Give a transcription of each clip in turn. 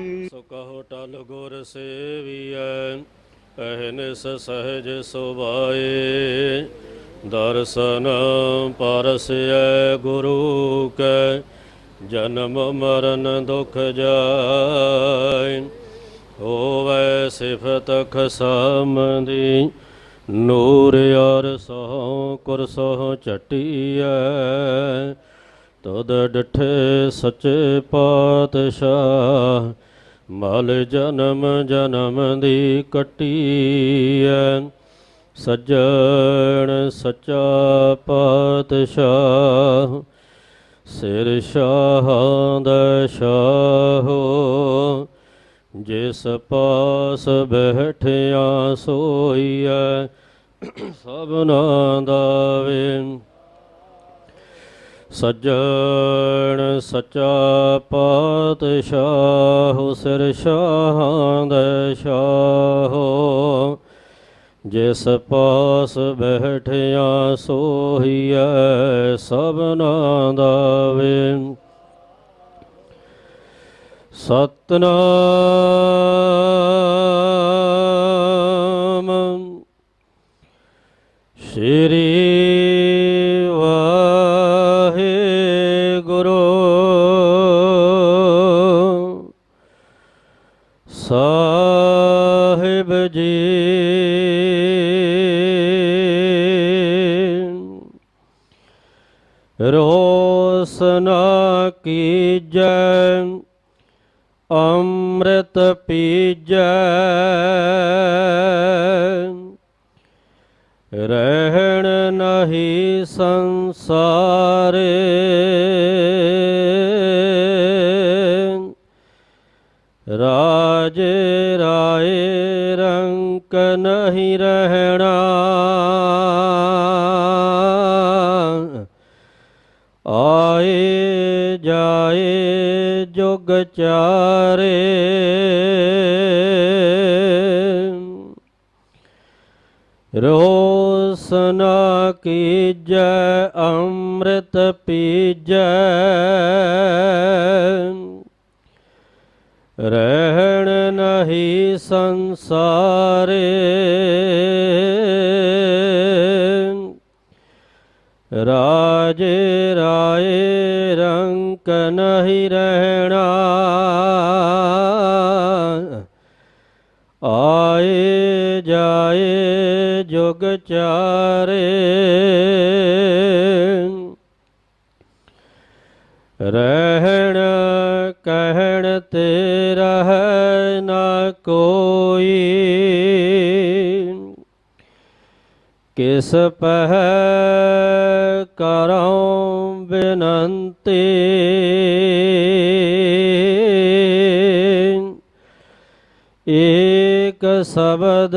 ਸੋ ਕਹੋ ਟਲ ਗੁਰ ਸੇਵੀਐ ਅਹਨਿਸ ਸਹਜ ਸੁਭਾਏ। ਦਰਸ਼ਨ ਪਰਸੈ ਗੁਰੂ ਕੈ, ਜਨਮ ਮਰਨ ਦੁਖ ਜਾਇ ਹੋਵੈ ਸਿਫਤ ਖਸਮਦੀ, ਨੂਰ ਅਰ ਸੋ ਕੁਰਸੋ ਚਟੀਐ ਤਦ ਡਠੇ ਸੱਚੇ ਪਾਤਸ਼ਾਹ, ਮਲ ਜਨਮ ਜਨਮ ਦੀ ਕਟੀ ਕਟੀਐ। ਸੱਜਣ ਸੱਚਾ ਪਾਤਸ਼ਾਹ, ਸਿਰ ਸ਼ਾਹਾਂ ਦਾ ਸ਼ਾਹੋ ਜਿਸ ਪਾਸ ਬੈਠਿਆ ਸੋਈਐ, ਸਭਨਾ ਦਾ ਵੇ ਸੱਜਣ ਸੱਚਾ ਪਾਤਸ਼ਾਹ, ਸਿਰ ਸ਼ਾਹਾਂ ਦਾ ਸ਼ਾਹੋ ਜਿਸ ਪਾਸ ਬੈਠਿਆ ਸੋਹੀਐ, ਸਭਨਾ ਦਾ ਵੇ। ਸਤਨਾਮ। ਸ਼੍ਰੀ ਰੋਸ ਰੋਸਨਾ ਕੀਜੈ ਅੰਮ੍ਰਿਤ ਪੀਜੈ। ਰਹਿਣ ਨਹੀਂ ਸੰਸਾਰੇ ਰਾਜ ਜੁਗ ਚਾਰੇ ਰੋਸਨਾ ਕੀਜੈ ਅੰਮ੍ਰਿਤ ਪੀਜੈ। ਰਹਿਣ ਨਹੀਂ ਸੰਸਾਰੇ। ਰਾਜ ਰਾਏ ਰੰਕ ਨਹੀਂ ਰਹਿਣਾ। ਆਏ ਜਾਏ ਜੁਗ ਚਾਰੇ। ਰਹਿਣ ਕਹਿਣ ਤੇ ਰਹਿ ਨਾ ਕੋਈ। ਕਿਸ ਪਹਿ ਕਰਉ ਬਿਨੰਤੀ। ਏਕ ਸ਼ਬਦ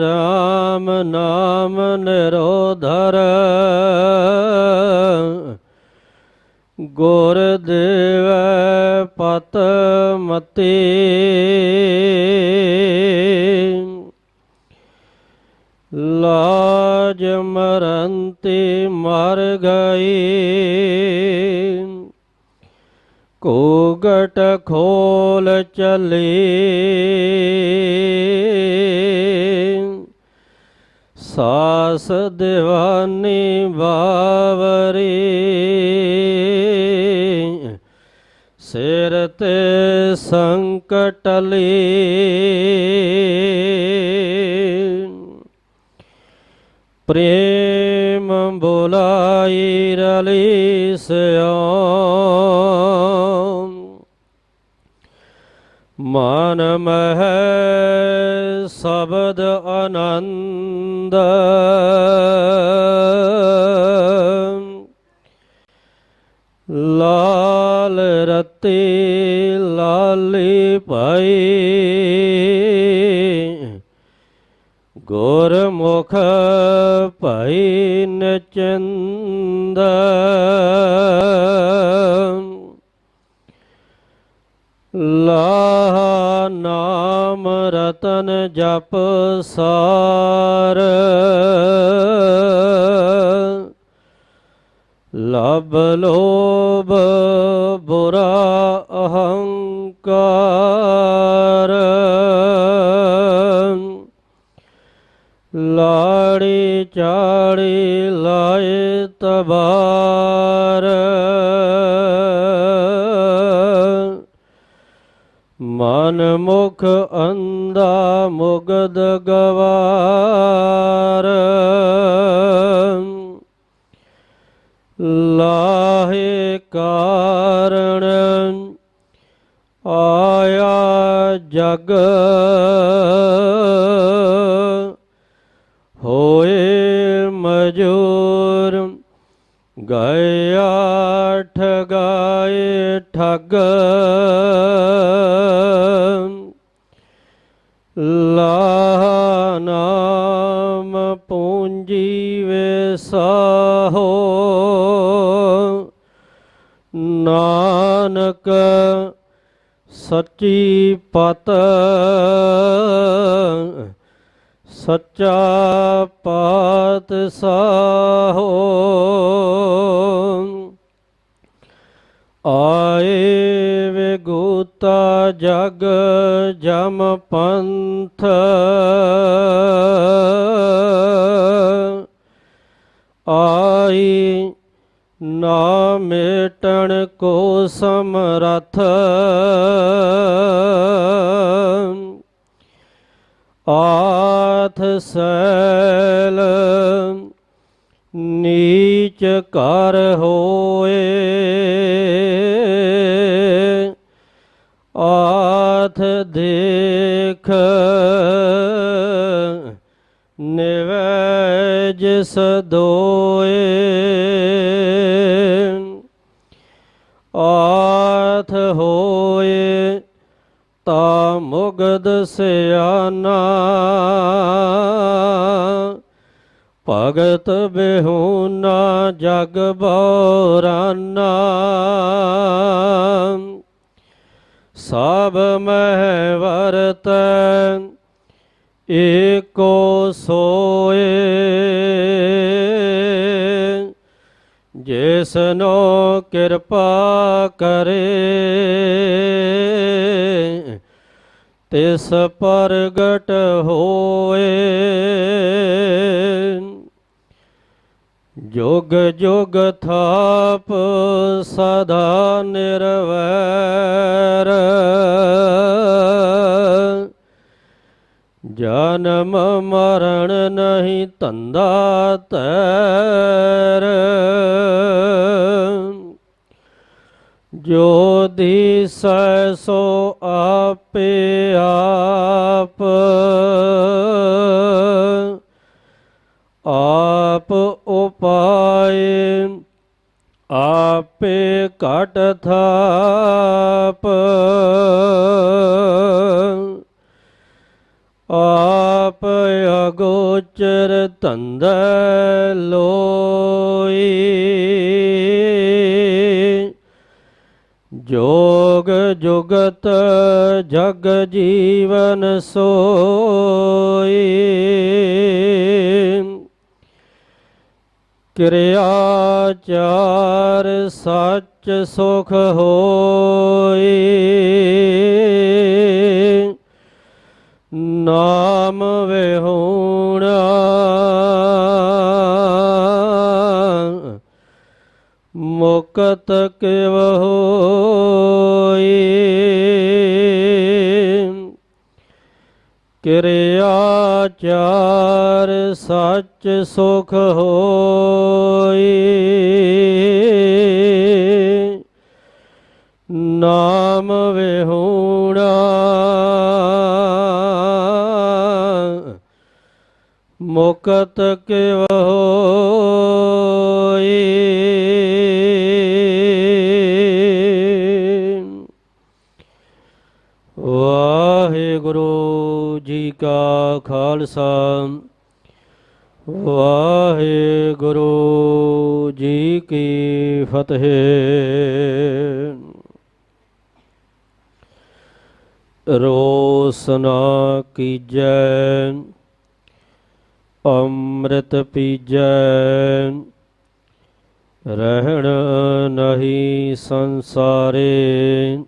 RAM ਨਾਮ ਨਿਰੋਧਰ। ਗੁਰ ਦੇਵ ਪਤ ਮਤੀ। ਲਾਜ ਮਰੰਤੀ ਮਰ ਗਈ ਕੋਗਟ ਖੋਲ ਚਲੀ। ਸਾਸ ਦਿਵਾਨੀ ਬਾਵਰੀ। ਸਿਰ ਤੇ ਸੰਕਟ ਲੀ। ਪ੍ਰੇਮ ਬੁਲਾਈ ਰਲੀ ਸਿਓ ਮਨ ਮਹਿ ਸ਼ਬਦ ਆਨੰਦ। ਲਾਲ ਰਤੀ ਲਾਲੀ ਭਾਈ ਗੁਰਮੁਖ ਭਾਈ ਨਚੰਦ। ਲਾਹ ਨਾਮ ਰਤਨ ਜਪ ਸਾਰ। ਲਬ ਲੋਭ ਬੁਰਾ ਅਹੰਕਾਰ। ਚਾੜੀ ਲਾਏ ਤਬਾਰ। ਮਨ ਮੁਖ ਅੰਦਾ ਮੁਗਦ ਗਵਾਰ। ਲਾਹੇ ਕਾਰਣ ਆਇਆ ਜਗ। ਹੋਏ ਮਜੂਰ ਗਿਆ ਗਏ ਠੱਗ। ਲਾ ਨਾਮ ਪੂੰਜੀ ਵਿਸਾਹੋ ਨਾਨਕ ਸੱਚੀ ਪਤ ਸੱਚਾ ਪਾਤ ਸਾਹੋ ਆਏ ਵਿਗੂਤਾ ਜਗ ਜਮ ਪੰਥ। ਆਈ ਨਾ ਮੇਟਣ ਕੋ ਸਮਰਥ। ਆਥ ਸੈਲ ਨੀਚ ਕਰ ਹੋਏ ਆਥ ਦੇਖ ਨਿਵੈ ਜਿਸ ਆਥ ਹੋਏ ਤਾ ਮੁਗਦ ਸਿਆਨਾ ਭਗਤ ਬਿਹੂਨਾ ਜਗ ਬੋਰਾਨਾ। ਸਭ ਮਹਿ ਵਰਤ ਏਕੋ ਸੋਏ। ਜਿਸਨੋ ਕਿਰਪਾ ਕਰੇ, ਤਿਸ ਪ੍ਰਗਟ ਹੋਏ। ਜੁਗ ਜੁਗ ਥਾਪ ਸਦਾ ਨਿਰਵੈਰ। ਜਨਮ ਮਰਨ ਨਹੀਂ ਧੰਦਾ ਤੈਰ। ਜੋ ਦਿਸੈ ਸੋ ਆਪੇ ਆਪ ਉਪਾਏ ਆਪੇ ਘਟ ਥਾਪ। ਆਪ ਅਗੋਚਰ ਧੰਦੈ ਲੋਈ ਜੋਗ ਜੁਗਤ ਜਗ ਜੀਵਨ ਸੋਈ। ਕਿਰਿਆ ਚਾਰ ਸੱਚ ਸੁਖ ਹੋਈ। ਨਾਮ ਵਿਹੂਣਾ ਮੁਕਤ ਕਿਵ ਹੋਈ। ਕਿਰਿਆ ਚਾਰ ਸੱਚ ਸੁਖ ਹੋਈ। ਨਾਮ ਵਿਹੂਣਾ ਮੁਕਤ ਕਿਵ ਹੋਈ। ਵਾਹਿਗੁਰੂ ਜੀ ਕਾ ਖਾਲਸਾ। ਵਾਹਿਗੁਰੂ ਜੀ ਕੀ ਫਤਿਹ। ਰੋਸਨਾ ਕੀਜੈ ਅੰਮ੍ਰਿਤ ਪੀਜੈ। ਰਹਿਣ ਨਹੀਂ ਸੰਸਾਰੇ।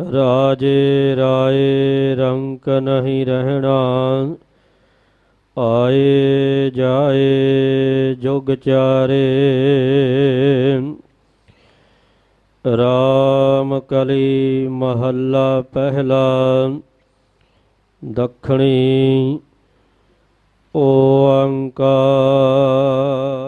ਰਾਜੇ ਰਾਏ ਰੰਕ ਨਹੀਂ ਰਹਿਣਾ। ਆਏ ਜਾਏ ਜੁਗ ਚਾਰੇ। ਰਾਮ ਕਲੀ ਮਹੱਲਾ ਪਹਿਲਾ। ਦਖਣੀ ਓੰਕਾਰ